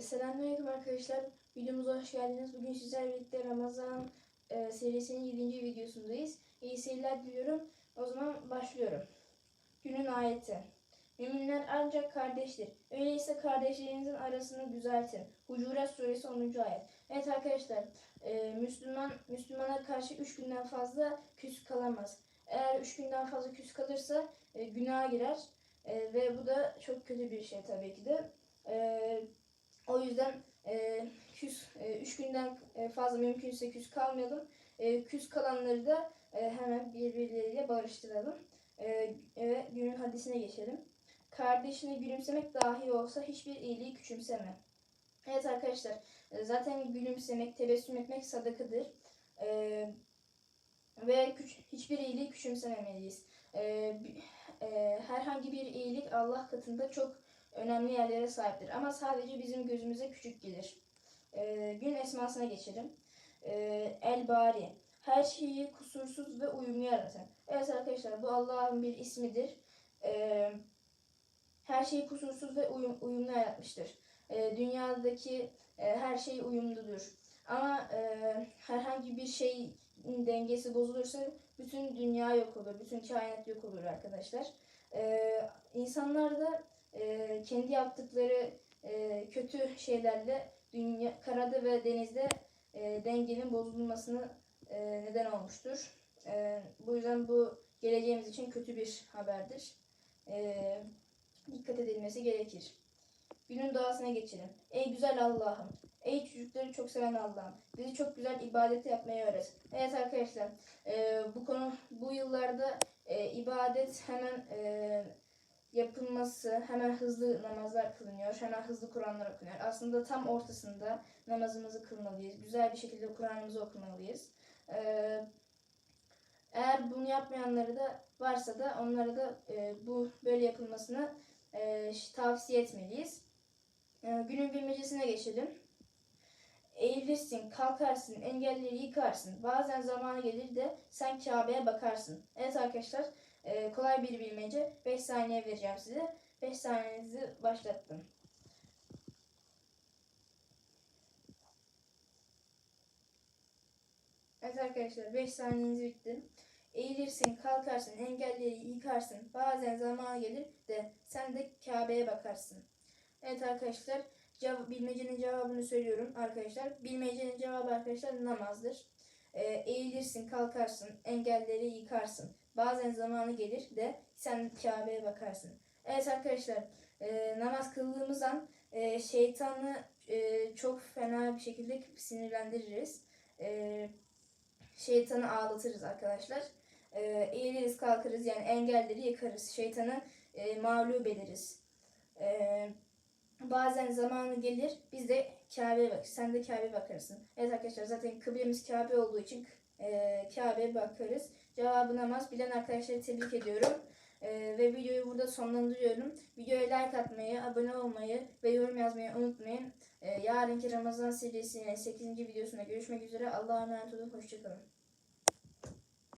Selamünaleyküm arkadaşlar. Videomuza hoş geldiniz. Bugün sizlerle birlikte Ramazan e, serisinin 7. videosundayız. İyi seyirler diliyorum. O zaman başlıyorum. Günün ayeti. Müminler ancak kardeştir. Öyleyse kardeşlerinizin arasını düzeltin. Hucurat suresi 10. ayet. Evet arkadaşlar, e, Müslüman Müslümana karşı 3 günden fazla küs kalamaz. Eğer 3 günden fazla küs kalırsa e, günaha girer. E, ve bu da çok kötü bir şey tabii ki de. E, o yüzden e, küs, e, üç günden e, fazla mümkünse küs kalmayalım. E, küs kalanları da e, hemen birbirleriyle barıştıralım. E, ve günün hadisine geçelim. Kardeşine gülümsemek dahi olsa hiçbir iyiliği küçümseme. Evet arkadaşlar, e, zaten gülümsemek, tebessüm etmek sadakadır. E, ve küç, hiçbir iyiliği küçümsememeliyiz. E, e, herhangi bir iyilik Allah katında çok önemli yerlere sahiptir. Ama sadece bizim gözümüze küçük gelir. Ee, gün esmasına geçelim. Ee, El Bari. Her şeyi kusursuz ve uyumlu yaratan. Evet arkadaşlar bu Allah'ın bir ismidir. Ee, her şeyi kusursuz ve uyum, uyumlu yaratmıştır. Ee, dünyadaki e, her şey uyumludur. Ama e, herhangi bir şeyin dengesi bozulursa bütün dünya yok olur. Bütün kainat yok olur arkadaşlar. Ee, insanlar da e, kendi yaptıkları e, kötü şeylerle dünya, karada ve denizde e, dengenin bozulmasını e, neden olmuştur. E, bu yüzden bu geleceğimiz için kötü bir haberdir. E, dikkat edilmesi gerekir. Günün doğasına geçelim. Ey güzel Allah'ım, ey çocukları çok seven Allah'ım, bizi çok güzel ibadet yapmayı öğret. Evet arkadaşlar, e, bu konu bu yıllarda e, ibadet hemen e, yapılması hemen hızlı namazlar kılınıyor. Hemen hızlı Kur'anlar okunuyor. Aslında tam ortasında namazımızı kılmalıyız. Güzel bir şekilde Kur'an'ımızı okumalıyız. Ee, eğer bunu yapmayanları da varsa da onlara da e, bu böyle yapılmasını e, tavsiye etmeliyiz. E, günün bilmecesine geçelim. Eğilirsin, kalkarsın, engelleri yıkarsın. Bazen zamanı gelir de sen Kabe'ye bakarsın. Evet arkadaşlar, ee, kolay bir bilmece. 5 saniye vereceğim size. 5 saniyenizi başlattım. Evet arkadaşlar 5 saniyeniz bitti. Eğilirsin, kalkarsın, engelleri yıkarsın. Bazen zamanı gelir de sen de Kabe'ye bakarsın. Evet arkadaşlar cev- bilmecenin cevabını söylüyorum arkadaşlar. Bilmecenin cevabı arkadaşlar namazdır. Ee, eğilirsin, kalkarsın, engelleri yıkarsın. Bazen zamanı gelir de sen Kabe'ye bakarsın. Evet arkadaşlar e, namaz kıldığımız an e, şeytanı e, çok fena bir şekilde sinirlendiririz. E, şeytanı ağlatırız arkadaşlar. E, eğiliriz kalkarız yani engelleri yıkarız. Şeytanı e, mağlup ederiz. E, bazen zamanı gelir biz de Kabe'ye bak. Sen de Kabe'ye bakarsın. Evet arkadaşlar zaten kıblemiz Kabe olduğu için e, Kabe'ye bakarız. Cevabı namaz bilen arkadaşları tebrik ediyorum. Ee, ve videoyu burada sonlandırıyorum. Videoya like atmayı, abone olmayı ve yorum yazmayı unutmayın. Ee, yarınki Ramazan serisinin 8. videosunda görüşmek üzere. Allah'a emanet olun. Hoşçakalın.